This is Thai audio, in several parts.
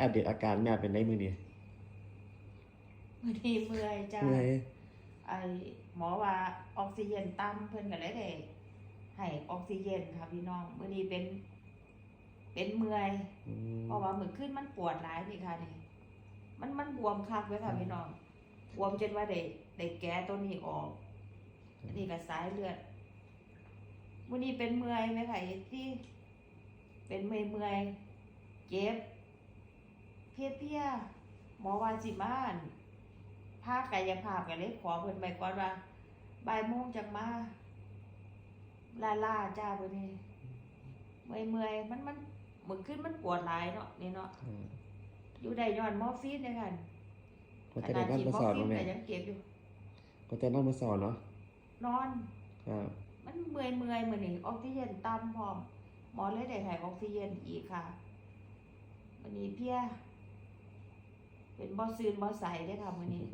อัปเดตอาการแม่เป็นได้มือนี่มื้อนี้เมื่อยจ้าเมื่อยไอหมอว่าออกซิเจนต่ำเพิ่นก็เลยได้ให้ออกซิเจนค่ะพี่น้องมื้อนี้เป็น เป็นเมื่อยอืมเพราะว่ามื้อคืนมันปวดหลายนี่ค่ะนี่มันมันบวมคักเว้ยค่ะพี่น้องบวมจนว่าได้ได้แก้ตัวนี้ออกอันนี้ก็สายเลือดมื้อนี้เป็นเมื่อยไหมค่ะที่เป็นเมื่อยเมื่อยเจ็บ เพลียเพลียหมอว่าสิมาอั่นภาคกายภาพกันเลยขอเพิ่นไปก่อนว่าบ่ายโมงจังมาลาลาจ้าเพิ่นนี่เมื่อยเมื่อยมันมันมื้อคืนมันปวดหลายเนาะนี่เนาะอืมอยู่ได้ย้อนมอร์ฟีนเด้อค่ะก็จะได้นอนมาสอนฟิเนาะนแม่ก็ยังเก็บอยู่ ก็จะนอนมาสอนเนาะนอน ครับ มันเมื่อยเมื่อยเหมือนนี่ออกซิเจนต่ำพร้อมหมอเลยได้ให้ออกซิเจนอีกค่ะวันนี้เพีย เป็นบ่ซืนบ่ใสได้ค่ะมือนี้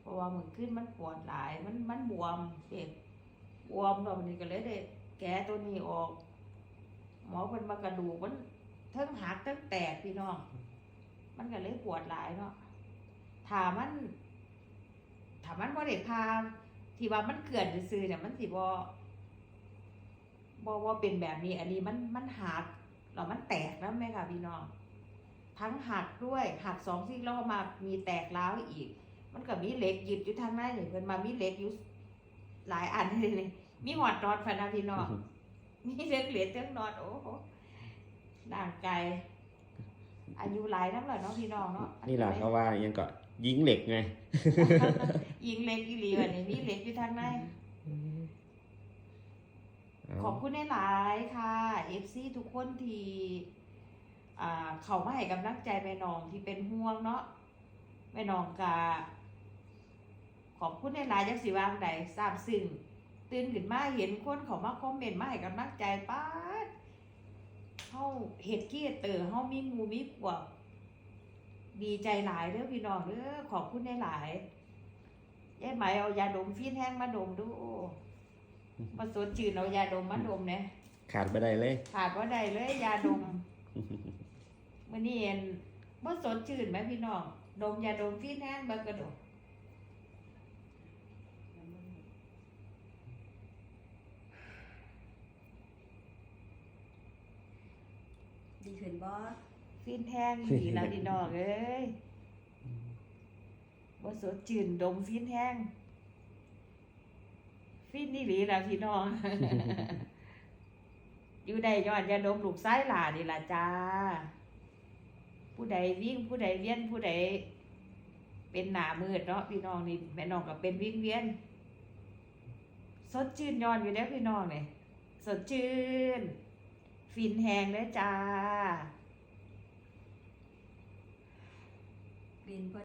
เพราะว่ามือขึ้นมันปวดหลาย มันมันบวมเจ็บบวมแล้ววันนี้ก็เลยได้แก้ตัวนี้ออก หมอเพิ่นมากระดูกมันเทั้งหักเทั้งแตกพี่น้อง มันก็เลยปวดหลายเนาะถามันถามันบ่ได้พาที่ว่ามันเกิดซื่อเนี่ยมันสิบ่บ่ว่าเป็นแบบนี้ อันนี้มันมันหักแล้วมันแตกแล้วแม่ค่ะพี่น้อง ทั้งหักด้วยหักสองซี่แล้วก็มามีแตกร้าวอีก มันก็มีเหล็กยึดอยู่ทางในนี่เพิ่นมามีเหล็กอยู่หลายอันเลยนี่มีหอดนอดพะนะพี่น้องมีเรื่องเหรียญเรื่องนอดโอ้โหร่างกายอายุหลายน้ำเลยเนาะพี่น้องเนาะนี่แหละเขาว่ายังก็ยิงเหล็กไงยิงเหล็กอีหลีวันนี้มีเหล็กอยู่ทางในขอบคุณหลายๆค่ะ FC ทุกคนที่อ่า เขามาให้กำลังใจแม่น้องที่เป็นห่วงเนาะแม่น้องกาขอบคุณหลายๆจักสิวางใดทราบซึ้งตื่นขึ้นมาเห็นคนเขามาคอมเมนต์มาให้กำลังใจป้าดเฮาเฮ็ดเกียรติเตอเฮามีหมู่มีพวกดีใจหลายเด้อพี่น้องเด้อขอบคุณหลายๆยายไหมเอายาดมฟีนแห้งมาดมดูมาสดจืดเอายาดมมาดมเนี่ยขาดไปได้เลย ขาดว่าใดเลยยาดม มื่อนี้เห็นว่าสดจืดไหมพี่น้อง ดมยาดมพี่แน่นเบิกกระดกดีขึ้นบ่ฟินแห้งดีแล้วดีน้องเอ้ยว่าสดจืดดมฟินแห้งฟินนี่หลีแล้วพี่น้อง อยู่ใดยอดยาดมลูกซ้ายหลานี่ล่ะจ้า ผู้ใดวิ่งผู้ใดเวียนผู้ใด เป็นหนามืดเนาะพี่น้องนี่แม่น้องก็เป็นวิ่งเวียนสดชื่นย้อนอยู่แล้วพี่น้องเนี่ยสดชื่น ฟินแหงเลยจ้า บิน